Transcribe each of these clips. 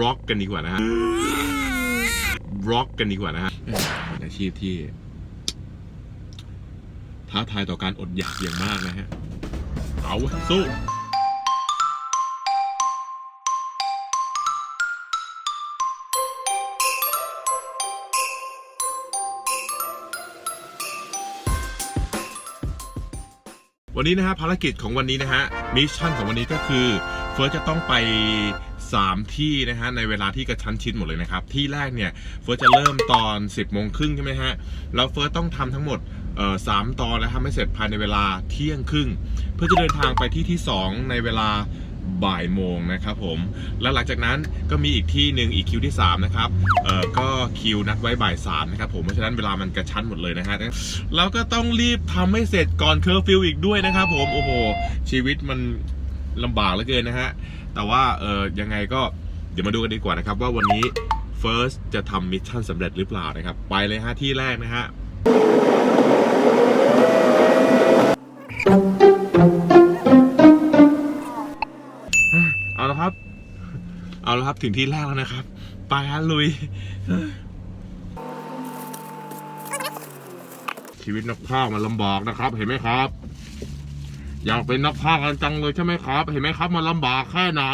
ร็อกกันดีกว่านะฮะร็อกกันดีกว่านะฮะเป็นอาชีพที่ ท้าทายต่อการอดอยากอย่างมากนะฮะ เอาสู้วันนี้นะฮะภารกิจของวันนี้นะฮะมิชชั่นของวันนี้ก็คือ เฟิร์สจะต้องไป 3 ที่นะฮะในเวลาที่กระชั้นชิดหมดเลยนะครับ ที่แรกเนี่ยเฟิร์สจะเริ่มตอน 10โมงครึ่งใช่ไหมฮะแล้วเฟิร์สต้องทำทั้งหมดสามตอนและทำให้เสร็จภายในเวลาเที่ยงครึ่ง เพื่อจะเดินทางไปที่ที่ 2 ในเวลาบ่ายโมงนะครับผมแล้วหลังจากนั้นก็มีอีกที่หนึ่งอีกคิวที่ 3 นะครับเอ่อก็คิวนัดไว้บ่ายสามนะครับผมเพราะฉะนั้นเวลามันกระชั้นหมดเลยนะฮะแล้วก็ต้องรีบทำให้เสร็จก่อนเคอร์ฟิวอีกด้วยนะครับผมโอ้โหชีวิตมันลำบากเหลือเกินนะฮะ แต่ว่าเออยังไงก็เดี๋ยวมาดูกันดีกว่านะครับ ว่าวันนี้ First จะทำมิชชั่นสำเร็จหรือเปล่านะครับ ไปเลยฮะที่แรกนะฮะเอาละครับ เอาละครับถึงที่แรกแล้วนะครับ ไปฮะลุย ชีวิตนักพากย์มันลำบากนะครับ เห็นไหมครับ อยากเป็นนักพากย์กันจังเลยใช่ไหมครับ เห็นไหมครับมันลำบากแค่ไหน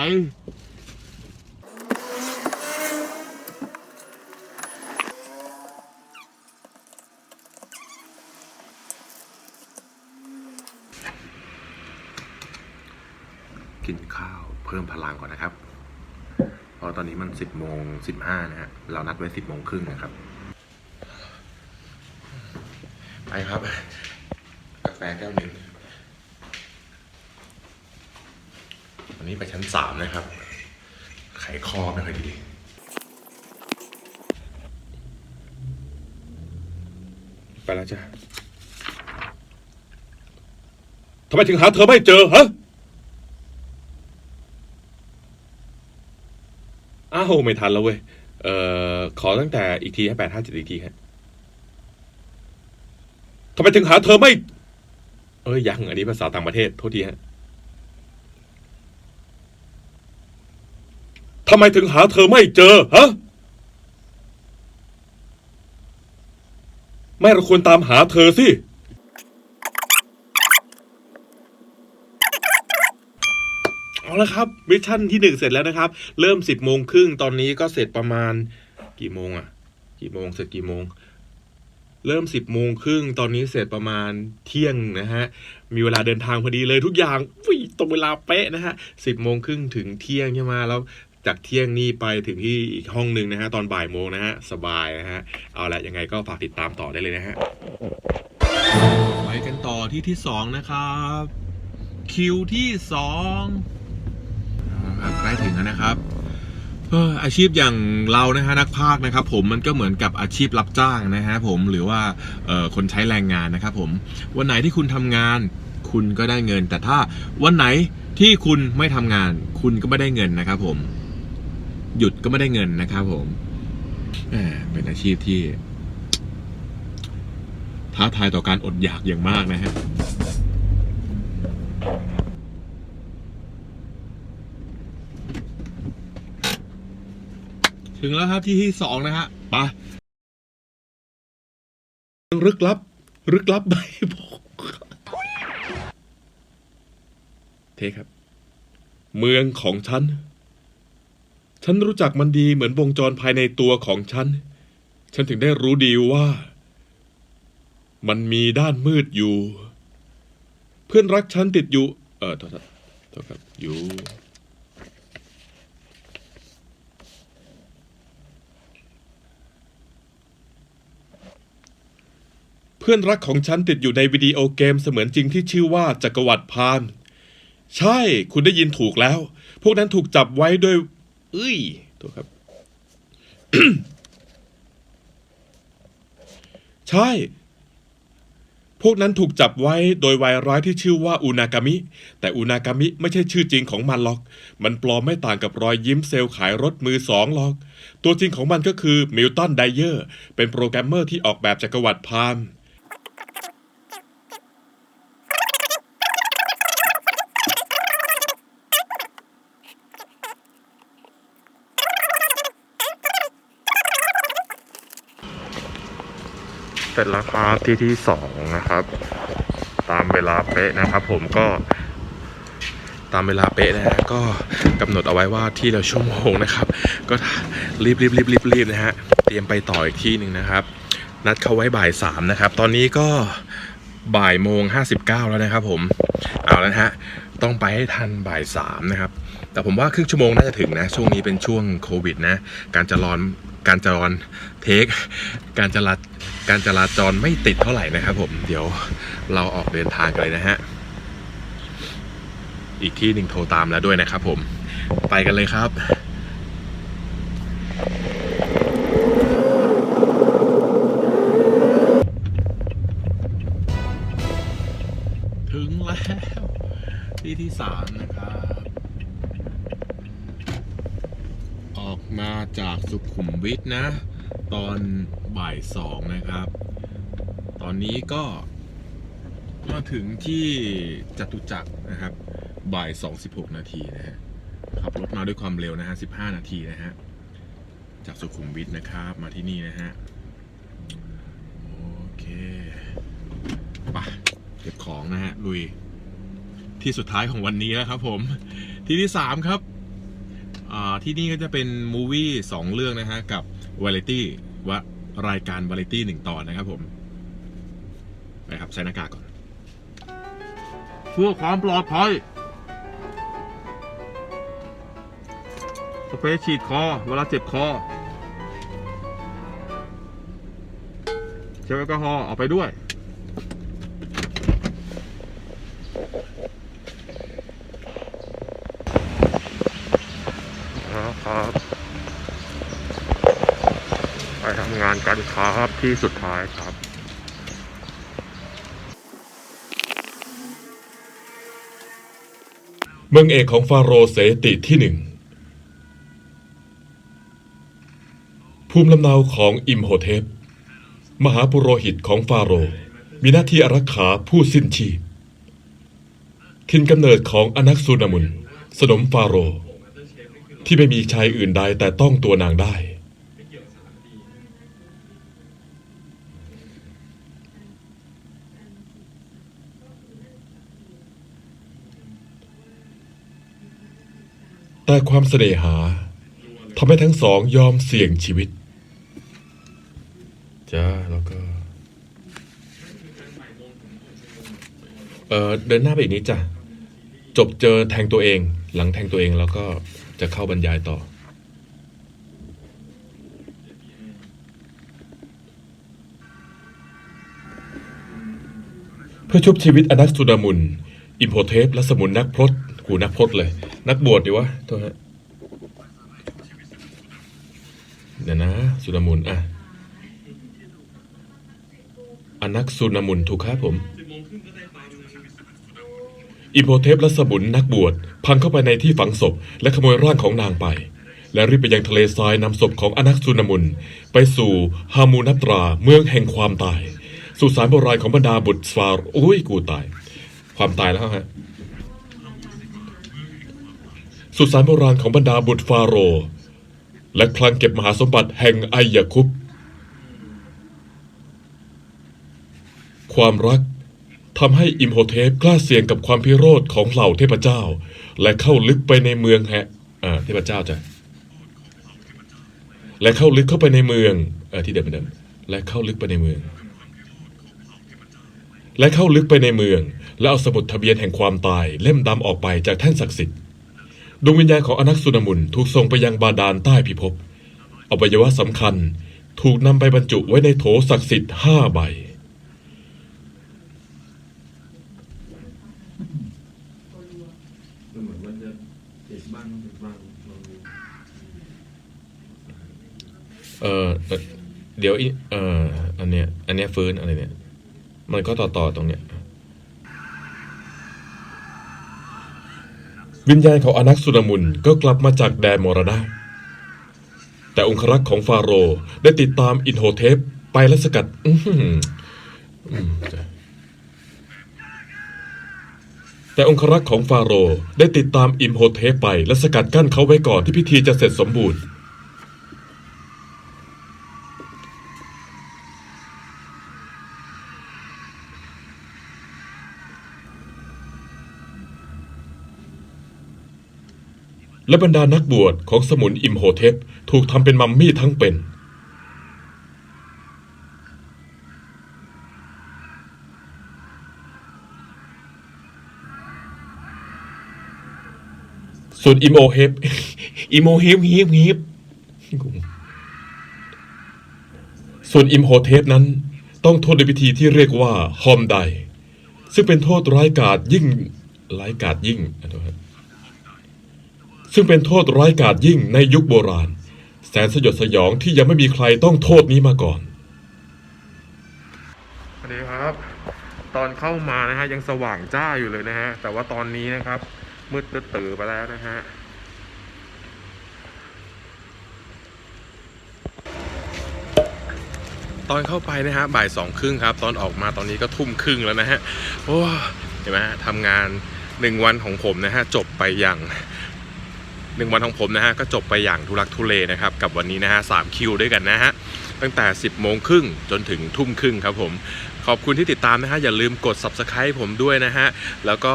กินข้าวเพิ่มพลังก่อนนะครับ เพราะตอนนี้มันสิบโมงสิบห้านะฮะ เรานัดไว้สิบโมงครึ่งนะครับ ไปครับ กาแฟแก้วหนึ่ง วันนี้ไปชั้นสามนะครับ ไขคอไม่ค่อยดีไปแล้วจ้ะทำไมถึงหาเธอไม่เจอฮะอ้าวไม่ทันแล้วเว้ย เอ่อ ขอตั้งแต่อีกทีให้แปดห้าเจ็ดอีกทีฮะทำไมถึงหาเธอไม่ เอ้ยยังอันนี้ภาษาต่างประเทศ โทษทีฮะ ทำไมถึงหาเธอไม่เจอฮะไม่เราควรตามหาเธอสิ เอาละครับมิชชั่นที่หนึ่งเสร็จแล้วนะครับ เริ่มสิบโมงครึ่งตอนนี้ก็เสร็จประมาณ กี่โมงอะกี่โมงเสร็จกี่โมง เริ่มสิบโมงครึ่งตอนนี้เสร็จประมาณเที่ยงนะฮะ มีเวลาเดินทางพอดีเลยทุกอย่างวิตรงเวลาเป๊ะนะฮะสิบโมงครึ่งถึงเที่ยงใช่ไหมแล้ว จากเที่ยงนี่ไปถึงที่อีกห้องหนึ่งนะฮะตอนบ่ายโมงนะฮะสบายนะฮะเอาละยังไงก็ฝากติดตามต่อได้เลยนะฮะไปกันต่อที่ที่สองนะครับ คิวที่สองใกล้ถึงแล้วนะครับอาชีพอย่างเรานะฮะนักพากนะครับ ผมมันก็เหมือนกับอาชีพรับจ้างนะฮะผมหรือว่าคนใช้แรงงานนะครับผมวันไหนที่คุณทำงาน คุณก็ได้เงิน แต่ถ้าวันไหนที่คุณไม่ทำงาน คุณก็ไม่ได้เงินนะครับผม หยุดก็ไม่ได้เงินนะครับผมเป็นอาชีพที่ ท้าทายต่อการอดอยากอย่างมากนะฮะถึงแล้วครับที่ที่สองนะฮะไปรึกลับ รึกลับใบบอกเทครับ เมืองของฉัน ฉันรู้จักมันดีเหมือนวงจรภายในตัวของฉัน ฉันถึงได้รู้ดีว่า มันมีด้านมืดอยู่ เพื่อนรักฉันติดอยู่ เออโทษครับโทษครับอยู่เพื่อนรักของฉันติดอยู่ในวิดีโอเกมเสมือนจริงที่ชื่อว่าจักรวรรดิพาน ใช่ คุณได้ยินถูกแล้ว พวกนั้นถูกจับไว้โดย เอ้ยโทษครับ ใช่ พวกนั้นถูกจับไว้โดยวายร้ายที่ชื่อว่าอุนากามิ แต่อุนากามิไม่ใช่ชื่อจริงของมันหรอก มันปลอมไม่ต่างกับรอยยิ้มเซลล์ขายรถมือสองหรอก ตัวจริงของมันก็คือมิลตันไดเยอร์ เป็นโปรแกรมเมอร์ที่ออกแบบจักรวรรดิพาม เสร็จแล้วครับที่ที่สองนะครับ ตามเวลาเป๊ะนะครับ ผมก็ตามเวลาเป๊ะนะฮะก็กำหนดเอาไว้ว่าที่เราชั่วโมงนะครับ ก็รีบรีบรีบรีบรีบนะฮะเตรียมไปต่ออีกที่หนึ่งนะครับ นัดเขาไว้บ่ายสามนะครับ ตอนนี้ก็บ่ายโมงห้าสิบเก้าแล้วนะครับ ผมเอาแล้วฮะต้องไปให้ทันบ่ายสามนะครับ แต่ผมว่าครึ่งชั่วโมงน่าจะถึงนะช่วงนี้เป็นช่วงโควิดนะ การจราจรการจราจรเทค การจรา การจราจรไม่ติดเท่าไหร่นะครับผมเดี๋ยวเราออกเดินทางกันเลยนะฮะ อีกที่หนึ่งโทรตามแล้วด้วยนะครับผมไปกันเลยครับถึงแล้วที่ที่สามนะครับ ออกมาจากสุขุมวิทนะ ตอน บ่ายสองนะครับ ตอนนี้ก็มาถึงที่จตุจักรนะครับ บ่ายสองสิบหกนาทีนะฮะ ขับรถมาด้วยความเร็วนะฮะสิบห้านาทีนะฮะ จากสุขุมวิทนะครับมาที่นี่นะฮะ โอเคไปเก็บของนะฮะ ลุย ที่สุดท้ายของวันนี้แล้วครับผม ที่ที่สามครับอ่าที่นี่ก็จะเป็นมูวี่สองเรื่องนะฮะ กับวาไรตี้วะ รายการวาไรตี้หนึ่งตอนนะครับผมไปครับใส่หน้ากากก่อน เพื่อความปลอดภัยสเปรย์ฉีดคอ เวลาเจ็บคอเจลแอลกอฮอล์เอาไปด้วย ครับไปทำ งานกันครับที่สุดท้ายครับเมืองเอกของฟาโรห์เสติที่หนึ่งภูมิลำเนาของอิมโฮเทปมหาปุโรหิตของฟาโรห์มีหน้าที่อารักขาผู้สิ้นชีพ ทินกำเนิดของอนักซูนามุน สนมฟาโรห์ที่ไม่มีชายอื่นใดแต่ต้องตัวนางได้ แต่ความเสน่หาทำให้ทั้งสองยอมเสี่ยงชีวิต จ้า แล้วก็ เออเดินหน้าไปอีกนิดจ้ะ จบเจอแทงตัวเอง หลังแทงตัวเองแล้วก็จะเข้าบรรยายต่อ เพื่อชุบชีวิตอนักสุดามุน อิมโพเทปและสมุนนักพรตกูนักพรตเลย นักบวชดีวะโทษฮะเดี๋ยวนะ สุดามุนอะอนักสุนมุนถูกครับผม อิมโพเทปและสมุนนักบวชพังเข้าไปในที่ฝังศพ และขโมยร่างของนางไป และรีบไปยังทะเลทรายนำศพของอนักสุนมุนไปสู่ฮามูนัตราเมืองแห่งความตาย สุสานโบราณของบรรดาบุตรสฟาร์โอ้ยกูตาย ความตายแล้วฮะ สุสานโบราณของบรรดาบุตรฟาโรห์และคลังเก็บมหาสมบัติแห่งไอยาคุป ความรักทำให้อิมโฮเทปกล้าเสี่ยงกับความพิโรธของเหล่าเทพเจ้า และเข้าลึกไปในเมืองแฮะอ่าเทพเจ้าจ้ะและเข้าลึกเข้าไปในเมืองเออที่เดิมเดิมและเข้าลึกไปในเมือง และเข้าลึกไปในเมือง และเอาสมุดทะเบียนแห่งความตายเล่มดำออกไปจากแท่นศักดิ์สิทธิ์ ดวงวิญญาณของอนักสุนมุนถูกส่งไปยังบาดาลใต้พิภพอวัยวะสำคัญถูกนำไปบรรจุไว้ในโถศักดิ์สิทธิ์ห้าใบ เหมือนมันจะติดบ้างติดบ้างลองดูเออเดี๋ยวอีเอออันเนี้ยอันเนี้ยฟื้นอะไรเนี่ย มันก็ต่อต่อตรงเนี้ย วิญญาณของอนักสุนมุนก็กลับมาจากแดนมรณะ แต่องครักษ์ของฟาโรห์ได้ติดตามอินโฮเทปไปและสกัด อื้อหืออืมแต่องครักษ์ของฟาโรห์ได้ติดตามอิมโฮเทปไปและสกัดกั้นเขาไว้ก่อนที่พิธีจะเสร็จสมบูรณ์ และบรรดานักบวชของสมุนอิมโฮเทปถูกทำเป็นมัมมี่ทั้งเป็น ส่วนอิมโอเฮปอิมโอเฮปเฮปเฮปส่วนอิมโฮเทปนั้นต้องโทษในพิธีที่เรียกว่าฮอมไดซึ่งเป็นโทษร้ายกาจยิ่งร้ายกาจยิ่งขอโทษครับ ซึ่งเป็นโทษร้ายกาจยิ่งในยุคโบราณ แสนสยดสยองที่ยังไม่มีใครต้องโทษนี้มาก่อนสวัสดีครับ ตอนเข้ามานะฮะยังสว่างจ้าอยู่เลยนะฮะ แต่ว่าตอนนี้นะครับ มืดตื่อไปแล้วนะฮะตอนเข้าไปนะฮะบ่ายสองครึ่งครับ ตอนออกมาตอนนี้ก็ทุ่มครึ่งแล้วนะฮะโอ้เห็นไหมฮะทำงานหนึ่งวันของผมนะฮะ จบไปอย่าง หนึ่งวันของผมนะฮะก็จบไปอย่างทุลักทุเลนะครับกับวันนี้นะฮะสามคิวด้วยกันนะฮะตั้งแต่ 10โมงครึ่งจนถึงทุ่มครึ่งครับผม ขอบคุณที่ติดตามนะฮะอย่าลืมกด subscribe ผมด้วยนะฮะแล้วก็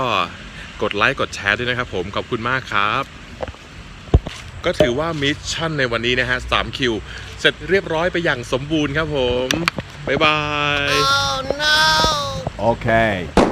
กดไลค์กดแชร์ด้วยนะครับผมขอบคุณมากครับก็ถือว่ามิชชั่นในวันนี้นะฮะ3คิว เสร็จเรียบร้อยไปอย่างสมบูรณ์ครับผม บ๊ายบาย Okay.